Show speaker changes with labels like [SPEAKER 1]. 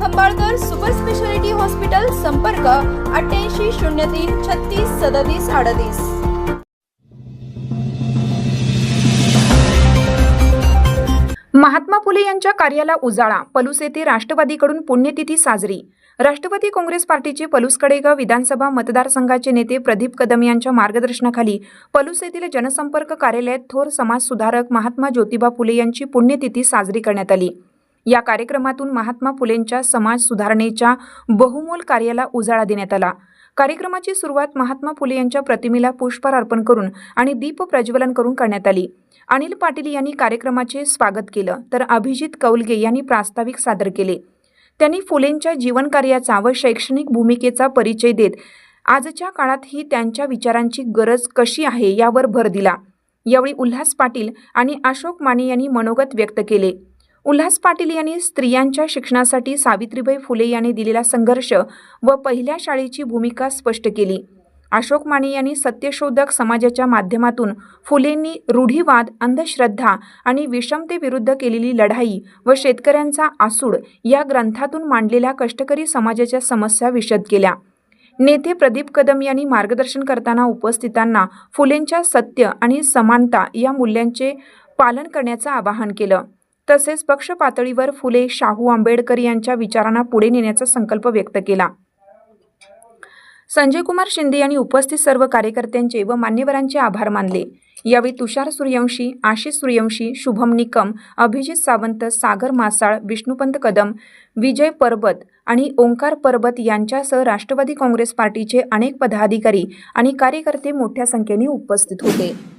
[SPEAKER 1] Khambalkar super speciality hospital संपर्क अठ्ठ्याऐंशी शून्य तीन छत्तीस सदतीस अडतीस.
[SPEAKER 2] महात्मा फुले यांच्या कार्याला उजाळा पलूस येथे राष्ट्रवादीकडून पुण्यतिथी साजरी. राष्ट्रवादी काँग्रेस पार्टीचे पलूस कडेगाव विधानसभा मतदारसंघाचे नेते प्रदीप कदम यांच्या मार्गदर्शनाखाली पलूस येथील जनसंपर्क कार्यालयात थोर समाज सुधारक महात्मा ज्योतिबा फुले यांची पुण्यतिथी साजरी करण्यात आली. या कार्यक्रमातून महात्मा फुलेंच्या समाज सुधारणेच्या बहुमोल कार्याला उजाळा देण्यात आला. कार्यक्रमाची सुरुवात महात्मा फुले यांच्या प्रतिमेला पुष्पहार अर्पण करून आणि दीप प्रज्वलन करून करण्यात आली. अनिल पाटील यांनी कार्यक्रमाचे स्वागत केलं तर अभिजित कौलगे यांनी प्रास्ताविक सादर केले. त्यांनी फुलेंच्या जीवनकार्याचा व शैक्षणिक भूमिकेचा परिचय देत आजच्या काळातही त्यांच्या विचारांची गरज कशी आहे यावर भर दिला. यावेळी उल्हास पाटील आणि अशोक माने यांनी मनोगत व्यक्त केले. उल्हास पाटील यांनी स्त्रियांच्या शिक्षणासाठी सावित्रीबाई फुले यांनी दिलेला संघर्ष व पहिल्या शाळेची भूमिका स्पष्ट केली. अशोक माने यांनी सत्यशोधक समाजाच्या माध्यमातून फुलेंनी रूढीवाद अंधश्रद्धा आणि विषमतेविरुद्ध केलेली लढाई व शेतकऱ्यांचा आसूड या ग्रंथातून मांडलेल्या कष्टकरी समाजाच्या समस्या विशद केल्या. नेते प्रदीप कदम यांनी मार्गदर्शन करताना उपस्थितांना फुलेंच्या सत्य आणि समानता या मूल्यांचे पालन करण्याचं आवाहन केलं. तसेच पक्ष पातळीवर फुले शाहू आंबेडकर यांच्या विचारांना पुढे नेण्याचा संकल्प व्यक्त केला. संजय कुमार शिंदे यांनी उपस्थित सर्व कार्यकर्त्यांचे व मान्यवरांचे आभार मानले. यावेळी तुषार सूर्यवंशी आशिष सूर्यवंशी शुभम निकम अभिजित सावंत सागर मासाळ विष्णुपंत कदम विजय परबत आणि ओंकार परबत यांच्यासह राष्ट्रवादी काँग्रेस पार्टीचे अनेक पदाधिकारी आणि कार्यकर्ते मोठ्या संख्येने उपस्थित होते.